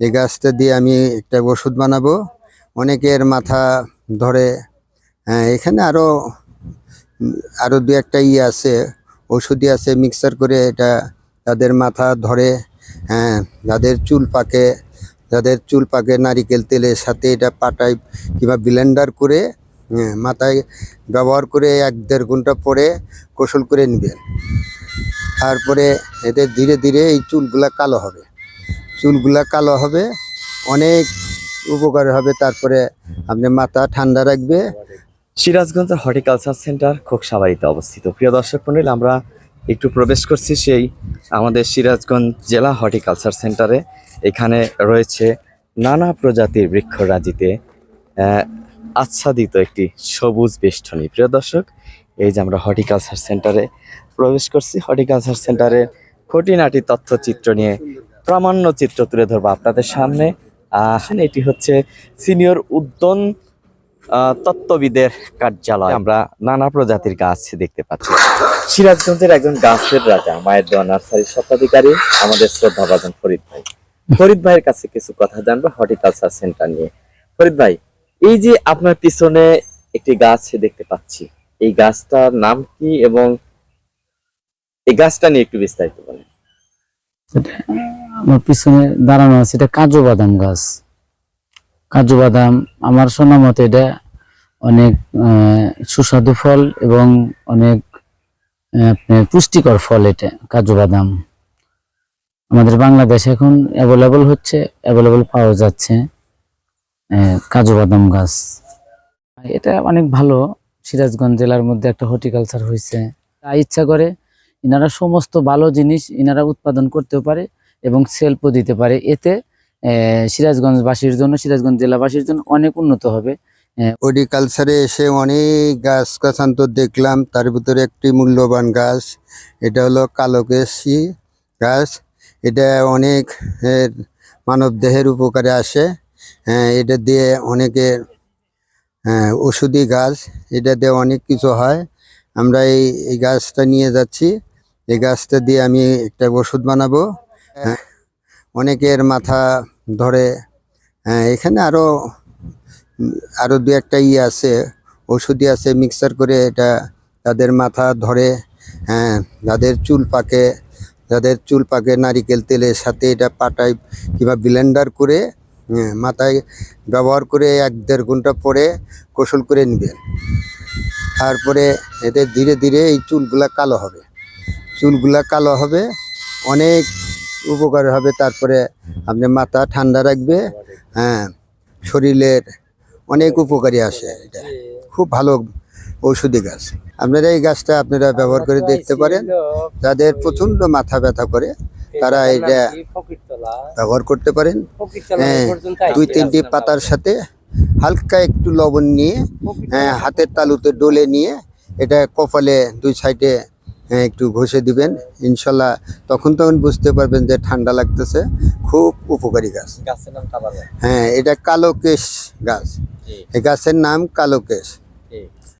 এই গাছটা দিয়ে আমি একটা ওষুধ বানাবো। অনেকের মাথা ধরে হ্যাঁ, এখানে আরও আরও দু একটা ইয়ে আছে ওষুধই আছে মিক্সার করে এটা তাদের মাথা ধরে হ্যাঁ যাদের চুল পাকে যাদের চুল পাকে নারিকেল তেলের সাথে এটা পাটায় কিংবা ব্লেন্ডার করে হ্যাঁ, মাথায় ব্যবহার করে এক দেড় ঘণ্টা পরে গোসল করে নেবেন তারপরে এদের ধীরে ধীরে এই চুলগুলা কালো হবে। চুলগুলা কালো হবে, অনেক উপকার হবে। তারপরে আপনি মাথা ঠান্ডা রাখবে। সিরাজগঞ্জের হর্টিকালচার সেন্টার খুব খোকসাবাড়িতে অবস্থিত। প্রিয় দর্শক মন্ডলী, আমরা একটু প্রবেশ করছি সেই আমাদের সিরাজগঞ্জ জেলা হর্টিকালচার সেন্টারে। এখানে রয়েছে নানা প্রজাতির বৃক্ষরাজিতে আচ্ছাদিত একটি সবুজ বেষ্টনী। প্রিয় দর্শক, এই যে আমরা হর্টিকালচার সেন্টারে প্রবেশ করছি। হর্টিকালচার সেন্টারে খুঁটিনাটি তথ্যচিত্র নিয়ে প্রামাণ্য চিত্র তুলে ধরবো আপনাদের সামনে। এটি হচ্ছে সিনিয়র উদ্যান তত্ত্ববিদের কার্যালয়। আমরা নানা প্রজাতির গাছ দেখতে পাচ্ছি। সিরাজগঞ্জের একজন গাছের রাজা, মায়ের দেওয়া নার্সারির স্বত্বাধিকারী, আমাদের শ্রদ্ধাভাজন ফরিদ ভাই। ফরিদ ভাইয়ের কাছে কিছু কথা জানব, হর্টিকালচার সেন্টার নিয়ে। ফরিদ ভাই, এই যে আপনার পিছনে একটি গাছ দেখতে পাচ্ছি। এই গাছটার নাম কি এবং এই গাছটা নিয়ে একটু বিস্তারিত বলেন। আমার পিছনে দাঁড়ানো আছে, এটা কাজু বাদাম গাছ। কাজু বাদাম, আমার শোনা মতে এটা অনেক সুস্বাদু ফল এবং অনেক পুষ্টিকর ফল এটা, কাজু বাদাম। আমাদের বাংলাদেশে এখন অ্যাভেলেবল হচ্ছে অ্যাভেলেবল পাওয়া যাচ্ছে কাজু বাদাম গাছ। এটা অনেক ভালো, সিরাজগঞ্জ জেলার মধ্যে একটা হর্টিকালচার হয়েছে। তাই ইচ্ছা করে ইনারা সমস্ত ভালো জিনিস এনারা উৎপাদন করতেও পারে এবং সেলফও দিতে পারে। এতে সিরাজগঞ্জবাসীর জন্য সিরাজগঞ্জ জেলাবাসীর জন্য অনেক উন্নত হবে। হর্টিকালচারে এসে অনেক গাছ গাছান্তর দেখলাম তার ভিতরে একটি মূল্যবান গাছ এটা হলো কালোকেশি গাছ। এটা অনেক মানব দেহের উপকারে আসে। এটা দিয়ে অনেকের হ্যাঁ, ওষুধি গাছ এটা দিয়ে অনেক কিছু হয়। আমরা এই গাছটা নিয়ে যাচ্ছি। এই গাছটা দিয়ে আমি একটা ওষুধ বানাবো। হ্যাঁ, অনেকের মাথা ধরে। হ্যাঁ, এখানে আরও উম, আরও দু একটা ইয়ে আছে ওষুধই আছে মিক্সার করে এটা তাদের মাথা ধরে। হ্যাঁ যাদের চুল পাকে যাদের চুল পাকে নারিকেল তেলের সাথে এটা পাটায় কিংবা ব্লেন্ডার করে হ্যাঁ, মাথায় ব্যবহার করে এক দেড় ঘণ্টা পরে গোসল করে নেবেন তারপরে এদের ধীরে ধীরে এই চুলগুলা কালো হবে। চুলগুলা কালো হবে অনেক উপকার হবে। তারপরে আপনি মাথা ঠান্ডা রাখবে হ্যাঁ শরীরের অনেক উপকারী আসে এটা। খুব ভালো ঔষধি গাছ। আপনারা এই গাছটা আপনারা ব্যবহার করে দেখতে পারেন। যাদের প্রচণ্ড মাথা ব্যথা করে তারা এটা ব্যবহার করতে পারেন। হ্যাঁ দুই তিনটি পাতার সাথে হালকা একটু লবণ নিয়ে হ্যাঁ, হাতের তালুতে ডলে নিয়ে এটা কপালে দুই সাইডে হ্যাঁ, একটু ঘষে দিবেন। ইনশাল্লাহ তখন তখন বুঝতে পারবেন যে ঠান্ডা লাগতেছে। খুব উপকারী গাছ। গাছের নাম হ্যাঁ এটা কালো কেশ গাছ এই গাছের নাম কালো কেশ